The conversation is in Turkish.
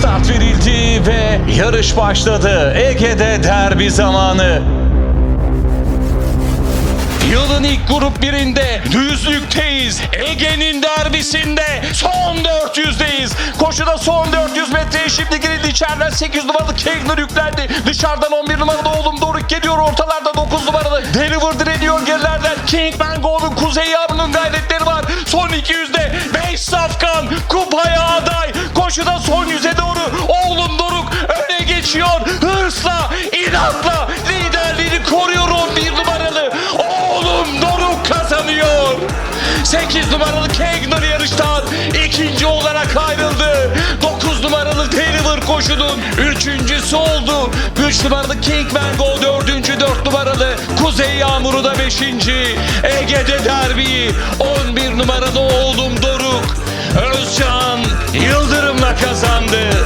Start verildi ve yarış başladı. Ege'de derbi zamanı. Yılın ilk grup birinde düzlükteyiz. Ege'nin derbisinde son 400'deyiz. Koşuda son 400 metreye şimdi girildi. İçeriden 8 numaralı Kegler yüklendi. Dışarıdan 11 numaralı oğlum Doruk geliyor. Ortalarda 9 numaralı Deliver direniyor gerilerden. King Mango'nun Kuzey Yavru'nun gayretleri var. Son 200'de 5 safkan kupaya aday. Koşuda son 100'e doğru oğlum Doruk öne geçiyor. Hırsla, inatla liderliğini koruyor 11 numaralı. Oğlum Doruk kazanıyor. 8 numaralı Kegner yarıştan ikinci olarak ayrıldı. 9 numaralı Deliver koşunun üçüncüsü oldu. 3 numaralı King Mango dördüncü, 4 numaralı Kuzey Yağmuru da beşinci. Ege'de derbiyi 11 numaralı oğlum Doruk Özcan Yıldırım'la kazandı.